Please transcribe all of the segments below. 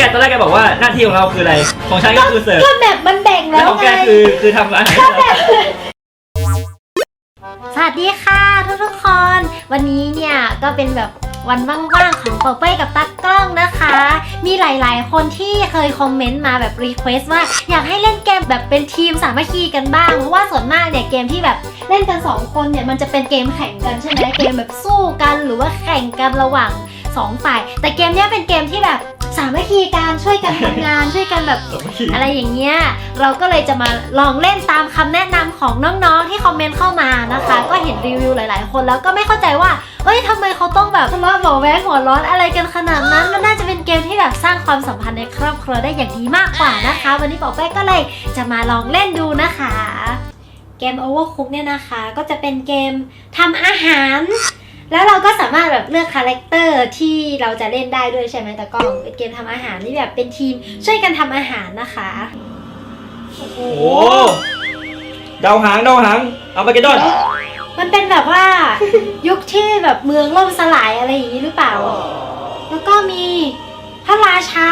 แกตอนแรกแกบอกว่าหน้าที่ของเราคืออะไร ของฉันก็คือเสิร์ฟก็แบบมันแบ่งแล้แล้ววของไงแกคือคือทำอาหารให้เรา สวัสดีค่ะทุกทุกๆคน วันนี้เนี่ยก็เป็นแบบวันว่างๆของเป่าเป้ยกับตั๊กกล้องนะคะ มีหลายๆ คนที่เคยคอมเมนต์มาแบบรีเควสว่าอยากให้เล่นเกมแบบเป็นทีมสามัคคีกันบ้าง เพราะว่าส่วนมากเนี่ยเกมที่แบบเล่นกันสองคนเนี่ยมันจะเป็นเกมแข่งกันใช่ไหมเกมแบบสู้กันหรือว่าแข่งกันระหว่างสองฝ่าย แต่เกมเนี้ยเป็นเกมที่แบบ สามัคคีกันช่วยกันทำงานช่วยกันแบบ อะไรอย่างเงี้ยเราก็เลยจะมาลองเล่นตามคำแนะนำของน้องๆที่คอมเมนต์เข้ามานะคะ ก็เห็นรีวิวหลาย ๆ คนแล้วก็ไม่เข้าใจว่าเอ้ยทำไมเขาต้องแบบทะเลาะเบาะแว้งหัวร้อนอะไรกันขนาดนั้น มันน่าจะเป็นเกมที่แบบสร้างความสัมพันธ์ในครอบครัวได้อย่างดีมากกว่านะคะ วันนี้บอกแป้ก็เลยจะมาลองเล่นดูนะคะ เกม Overcook เนี่ยนะคะ ก็จะเป็นเกมทำอาหาร แล้วเราก็สามารถแบบเลือกคาแรคเตอร์ที่เราจะเล่นได้ด้วยใช่ไหมแต่ก็เป็นเกมทำอาหารที่แบบเป็นทีมช่วยกันทำอาหารนะคะโอ้โหเดาหางเดาหางเอาไปกันดอนมันเป็นแบบว่า ยุคที่แบบเมืองล่มสลายอะไรอย่างนี้หรือเปล่า แล้วก็มีพระราชา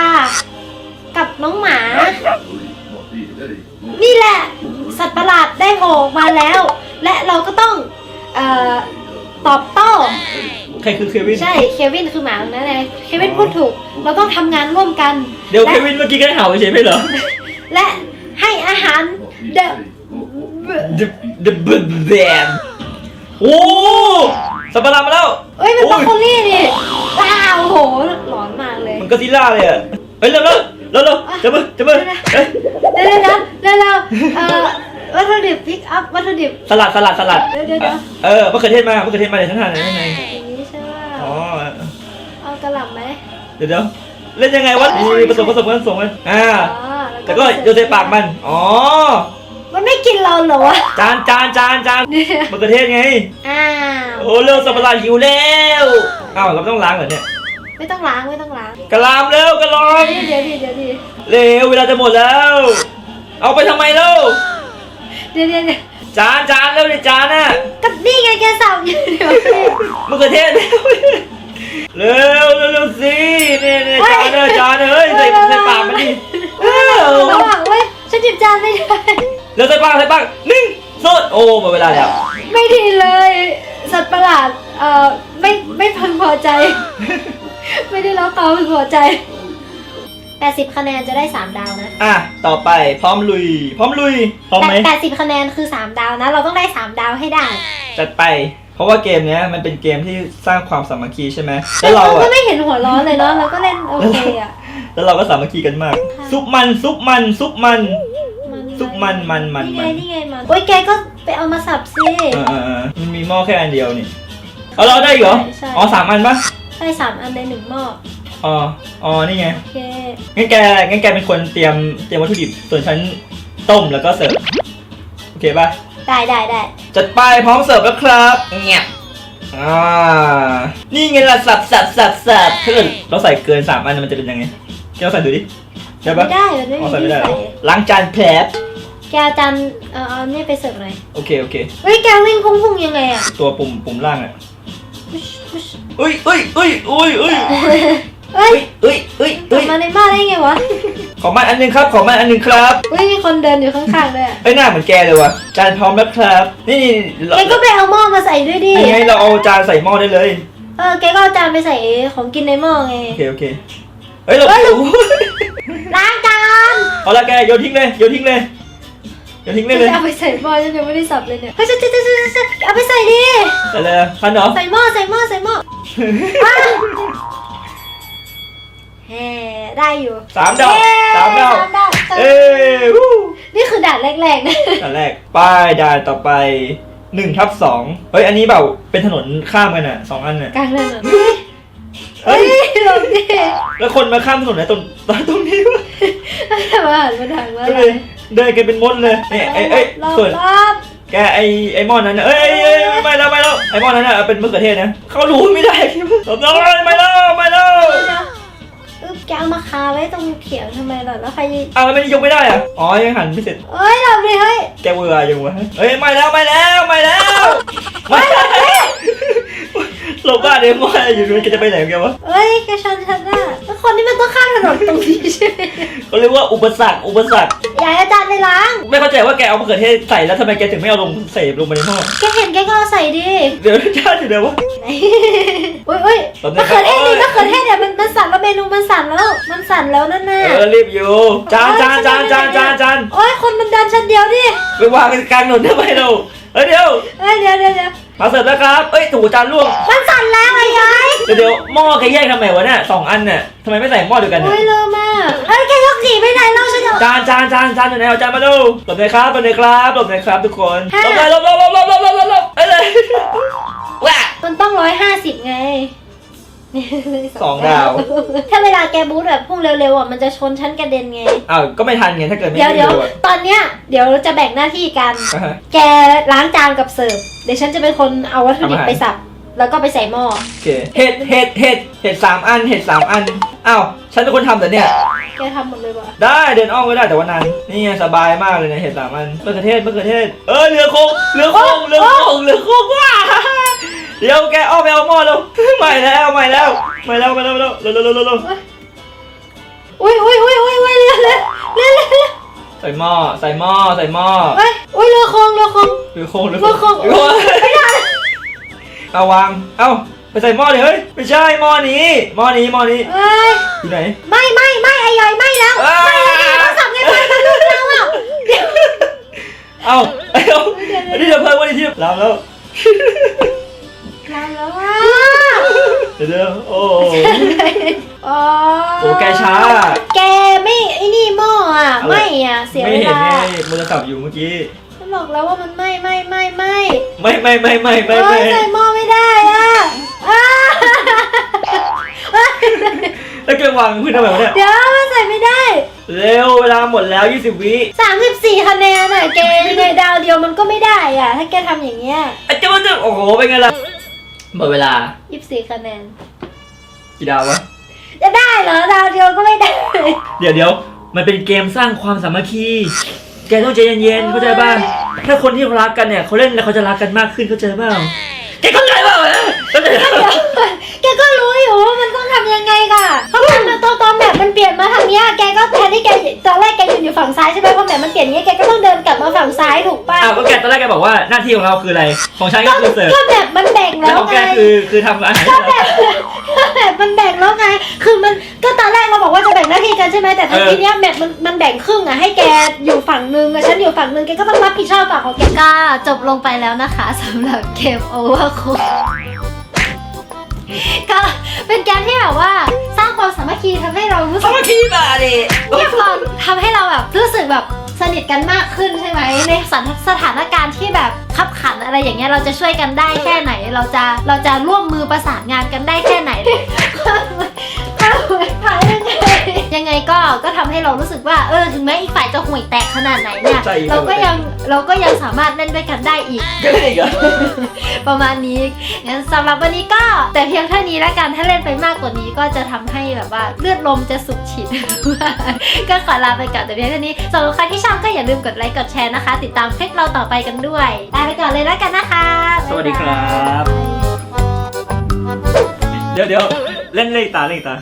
กับน้องหมา นี่แหละ สัตว์ประหลาดได้โผล่ออกมาแล้ว รคือเควิน ใช่เควินคือหมาตรงนั้นไงเควินพูดถูก เราต้องทำงานร่วมกัน เดี๋ยวและ เควินเมื่อกี้ก็เห่าเฉยๆไม่เหรอ และให้อาหารเด The The Big Band โอ้สัตว์ประหลาดมาแล้ว เอ้ยมันบรอกโคโอ้ยลี่นี่ว้าวโหหลอนมากเลย มันก็ซิลล่าเลยอะเฮ้ยเร็วเร็วเร็วเร็วจับมือจับมือเฮ้ยเดี๋ยวเดี๋ยวเดี๋ยวเดี๋ยวเดี๋ยวเอ่อวัตถุดิบพิกอัพวัตถุดิบ สลัดสลัดสลัด เดี๋ยวเดี๋ยวเดี๋ยว เออมะเขือเทศมามะเขือเทศมาเดี๋ยวฉันทานในข้างในอย่างนี้ใช่ไหมอ๋อเอา กระหล่ำไหมเดี๋ยวเดี๋ยวเล่นยังไงวะนี่ผสมผสมกันผสมกันอ่าอ๋อแล้วก็โยนใส่ปากมัน อ๋อ มันไม่กินเราเหรอวะ จานจานจานจานเนี่ยมะเขือเทศไง อ้าว โอ้เร็วสัตว์ประหลาดหิวแล้วอ้าวเราไม่ต้องล้างเหรอเนี่ย ไม่ต้องล้างไม่ต้องล้าง กระลามเร็วกระลอมเดี๋ยวดิเดี๋ยวดิเร็วเวลาจะหมดแล้ว เอาไปทำไมเล่าเดี๋ยวเดี๋ยวเดี๋ยวจานจานเร็วดิจานน่ะกับนี่ไงแกสับอยู่เดี๋ยวดิมะเขือเทศเร็วเร็ว เร็วเร็วสิเนี่ยเนี่ยจานเนอะจานเอ้ยใส่ใส่ปากมันดิเร็วระหว่างเว้ยฉันจิบจานไม่ได้เร็วใส่ปากใส่ปากหนึ่งสดโอ้หมดเวลาแล้วไม่ดีเลย สัตว์ประหลาด เอ่อ ไม่ไม่พึงพอใจ ไม่ได้รับความพึงพอใจ 80 คะแนนจะได้ 3 ดาวนะอะต่อไปพร้อมลุย พร้อมลุยพร้อมไหมแต่80 คะแนนคือ 3 ดาวนะ เราต้องได้ 3 ดาวให้ได้จัดไป เพราะว่าเกมเนี้ยมันเป็นเกมที่สร้างความสามัคคีใช่ไหมแต่แล้วเราเราก็อะไม่เห็นหัวร้อนเลยเนาะเราก็เล่นโอเคอะแล้วเราก็สามัคคีกันมาก ซุปมันซุปมันซุปมันมันซุปมันมันมันนี่มัไงนนี่ไงมันโอ้ยแกก็ไปเอามาสับสิ เออเออเออมันมีหม้อแค่อันเดียวนี่เอาเราได้อีกเหรอใช่ อ๋อสามอันปะใช่สามอันในหนึ่งหม้ออ๋ออ๋อนี่ไงโอเคงั้นแกงั้นแกเป็นคนเตรียมเตรียมวัตถุดิบส่วนฉันต้มแล้วก็เสิร์ฟโอเคป่ะ ได้ได้ได้จัดไปพร้อมเสิร์ฟแล้วครับเงียบอ่านี่ไงล่ะสับสับสับสับถ้าเกิดเราใส่เกินสามอันมันจะเป็นยังไงแกลองใส่ดูดิได้ปะไม่ได้มันไม่อ๋อมีใส่ไม่ที่ได้เหรใส่อล้างจานแผลบแกเอาจานเออเอาเนี่ยไปเสิร์ฟหน่อยโอเคโอเค เฮ้ยแกวิ่งพุ่งๆยังไงอะตัวปุ่มปุ่มล่างอะพุชพุชเอ้ยเอ้ยเอ้ยเอ้ยเอ้ยเฮ้ยเอ้ยเอ้ยกลัเอ้บยมาในบ้านได้ไงวะ ขอมันอันหนึงครับ ขอมันอันหนึงครับเฮ้ยมีคนเดินอยู่ข้างๆด้วยอะเอ้ยหน้าเหมือนแกเลยว่ะจานพร้อมแล้วครับนี่นี่เราแกก็ไปเอาหม้อมาใส่ด้วยดิ ยังไงเราเอาจานใส่หม้อได้เลยเออ แกก็เอาจานไปใส่ของกินในหม้อไง โอเคโอเคเฮ้ยเราเฮ้ยโอ้โหล้างจานเอาละแกโยนทิ้งเลยโยนทิ้งเลยโยนทิ้งเลยฉันเลยจะเอาไปใส่หม้อฉันยังไม่ได้สับเลยเนี่ย เฮ้ยฉันฉันฉันฉันฉันเอาไปใส่ดิใส่เลยพันเหรอ ใส่หม้อใส่หม้อใส่หม้ออ้าว แฮ่ได้อยู่สามดาวเย้สามดาวสามดาวเอ้ยวู้นี่คือด่านแรกๆนะอันแรกป้ายด่านต่อไปหนึ่งทับสองเฮ้ยอันนี้แบบเป็นถนนข้ามกันอะสองอันอะกลางถนนเฮ้เฮ้ยยหลบดิแล้วคนมาข้ามถนนไหนตรงตรงนี้วะทำไมหันมาทางว่าก็อะไรเลยเดินกันเป็นมดเลยนี่ไอ้ไอ้ยรอบส่วน รอบแกไอ้ไอ้หม้อนั้นน่ะเอ้ยเอ้ยเอ้ยไม่แล้วไม่แล้วไอ้หม้อนั้นน่ะเป็นมะเขือเทศนะเขารู้ไม่ได้ตบน้อยไม่แล้วไม่แล้วอึ๊บ แกเอามาคาไว้ตรงเขียงทำไมล่ะแล้วใครอ้าวแล้วไม่ได้ยกไม่ได้อะอ๋อยังหันไม่เสร็จ เอ้ยหลับดิเฮ้ย แกเวอร์ยังวะเฮ้ยไม่แล้วไม่แล้วไม่แล้วไม่ หลบบ้านเดี๋ยวหม้ออยู่ด้วยแกจะไปไหนของแกวะเอ้ยแกชนฉันน่ะแล้วคนที่มันต้องข้ามถนนตรงนี้เขาเรียกว่าอุปสรรคอุปสรรคอยากให้อาจารย์ไปล้าง ไม่เข้าใจว่าแกเอามะเขือเทศใส่แล้วทำไมแกถึงไม่เอาลงใส่ลงไปในหม้อแกเห็นแกก็เอาใส่ดิ เดี๋ยวชาติอยู่เดี๋ยววะ อุ้ยอุ้ยตอนนี้มะเขือเทศโอ้นี่ยมะเขือเทศเนี่ยมันมันสั่นแล้วเมนูมันสั่นแล้ว มันสั่นแล้วนั่นน่ะเออรีบอยู่จานจานจานจานจานจานโอ้ยคนมันดันชั้นเดียวดิ ไปวางกันกลางถนนทำไมเราเฮ้ยเดี๋ยว เอ้ยเดี๋ยวเดี๋ยวเดี๋ยว มาเสิร์ฟแล้วครับ เอ้ยถูจานล่วง มันสั่นแล้วไอ้ยัยเดี๋ยวเดี๋ยวหม้อแกแยกทำไมวะเนี่ยสองอันเนี่ยทำไมไม่ใส่หม้อเดียวกันเนี่โอ้ยยเริ่มมากเอ้ยแกยกสีไปไหนเราฉันจะ จานจานจานจานอยู่ไหนเอาจานมาดูหลบหน่อยครับหลบหน่อยครับหลบหน่อยครับทุกคนค่ะหลบหน่อยหลบหลบหลบหลบหลบหลบหลบเอ้ยเลยว้ามันต้องร้อยห้าสิบไง สองดาว ถ้าเวลาแกบูทแบบพุ่งเร็วๆอะมันจะชนชั้นกระเด็นไง อ้าว ก็ไม่ทันไงถ้าเกิดไม่เดี๋ยวได้เดี๋ยวดูอะตอนเนี้ยเดี๋ยวจะแบ่งหน้าที่กัน อ่าฮะ แกล้างจานกับเสิร์ฟ เดี๋ยวฉันจะเป็นคนเอาวัตถุดิบทำอาหาร ไปสับ แล้วก็ไปใส่หม้อ โอเคเห็ดเห็ดเห็ดเห็ดสามอันเห็ดสามอัน อ้าว ฉันเป็นคนทำแต่เนี่ย แกทำหมดเลยว่ะได้เดินอ้อมก็ได้แต่ว่านานนี่ไงสบายมากเลยเนี่ยเห็ดสามอันมะเขือเทศมะเขือเทศ เออเรือโคงเรือโคงเรือโคงเรือโคงว้า เดี๋ยวแกอ้อมไปเอาหม้อแล้วใหม่แล้วใหม่แล้วใหม่แล้วใหม่แล้วใหม่แล้วเร็วเร็วเร็วเร็วเร็วอุ้ยอุ้ยอุ้ยอุ้ยอุ้ยเรือเรือเรือเรือเรือใส่หม้อใส่หม้อใส่หม้อเฮ้ยอุ้ยเรือโคงเรือโคงเรือโคงเรือเรือโคงเรือโคงไม่ได้เอาวางเอ้าไปใส่หม้อเลยเฮ้ยไม่ใช่หม้อนี้หม้อนี้หม้อนี้เอ้ยอยู่ไหนไม่ไม่ไม่ไอ้ยอยไม่แล้วอ้าไม่แล้วแกต้องสับไงไฟมันลุกแล้วอะเดี๋ยวเอ้าเอ้าอันนี้จะเพิ่มวันนี้ที่เราแล้ว แล้วแล้วอะเดี๋ยวเดี๋ยวโอ้อ๋อโอ้แกช้า แกไม่ไอ้นี่หม้ออะอะไร ไม่อะเสียไม่เวเห็นลาไงมือสับอยู่เมื่อกี้ ฉันบอกแล้วว่ามันไม่ไม่ไม่ไม่ไม่ไม่ไม่ไม่ไม่โอ้ไม่ยใส่หม้อไม่ได้อะอ้าแล้วแกวางพื้นทำไมวะเนี่ย เดี๋ยวมันใส่ไม่ได้ เร็วเวลาหมดแล้ว 20 วิ34คะแนนอะแกยังไงดาวเดียวมันก็ไม่ได้อะ ถ้าแกทำอย่างเงี้ย อาจารย์โอ้โหเป็นไงล่ะ หมดเวลา24คะแนน กี่ดาววะ จะได้เหรอดาวเดียวก็ไม่ได้เดี๋ยวเดี๋ยวมันเป็นเกมสร้างความสามัคคี แกต้องใจเย็นๆ เข้าใจป่ะถ้าคนที่รักกันเนี่ยเขาเล่นแล้วเขาจะรักกันมากขึ้นเข้าใจเปล่าแกเข้าใจเปล่าเข้าใจเปล่าแกก็รู้อยู่ว่ามันต้องทำยัง ไงค่ะเพราะมันตอนตอนแบบมันเปลี่ยนมาทางเนี้ยแกก็แทนที่แกตอนแรกแกยืนอยู่ฝั่งซ้ายใช่ไหมพอแบบมันเปลี่ยนอย่างเงี้ยแกก็ต้องเดินกลับมาฝั่งซ้ายถูกป่ะอ้าวก็แกตอนแรกแกบอกว่าหน้าที่ของเราคืออะไร ของฉันก็คือเสิร์ฟก็แบบมันแบ่งแล้แล้ววของแกไงคือคือทำอาหารให้เราก็แบบมันแบ่งแล้วไง คือมันก็ตอนแรกเราบอกว่าจะแบ่งหน้าที่กันใช่ไหมแต่ทีเนี้ยแบบมันมันแบ่งครึ่งอะให้แกอยู่ฝั่งนึงอะฉันอยู่ฝั่งนึงแกก็ต้องรับผิดชอบฝั่งของแก ก็จบลงไปแล้วนะคะสำหรับเกมโอเวอร์คุกก็ เป็นการที่แบบว่าสร้างความสามัคคีทำให้เรารู้สึสากมัคคีมาดิเรียบร้อยทำให้เราแบบรู้สึกแบบสนิทกันมากขึ้นใช่ไหมในสถานสถานการณ์ที่แบบขับขันอะไรอย่างเงี้ยเราจะช่วยกันได้แค่ไหน เราจะเราจะร่วมมือประสานงานกันได้แค่ไหน ยังไงก็ก็ ทำให้เรารู้สึกว่าเออถึงแม้อีกฝ่ายจะห่วยแตกขนาดไหนเนี่ยใช่ เราก็ยังเราก็ยังสามารถเล่นด้วยกันได้อีก ก็ได้อีกเหรอ ประมาณนี้งั้นสำหรับวันนี้ก็แต่เพียงเท่านี้แล้วกันถ้าเล่นไปมากกว่านี้ก็จะทำให้แบบว่าเลือดลมจะสุกฉีด ก็ขอลาไปก่อนแต่เพียงเท่านี้สำหรับใครที่ชอบก็อย่าลืมกดไลค์กดแชร์นะคะ ติดตามคลิปเราต่อไปกันด้วยลาไปก่อนเลยแล้วกันนะคะสวัสดีครับเดี๋ยวเดี๋ยวเล่นเลขตาเลขตา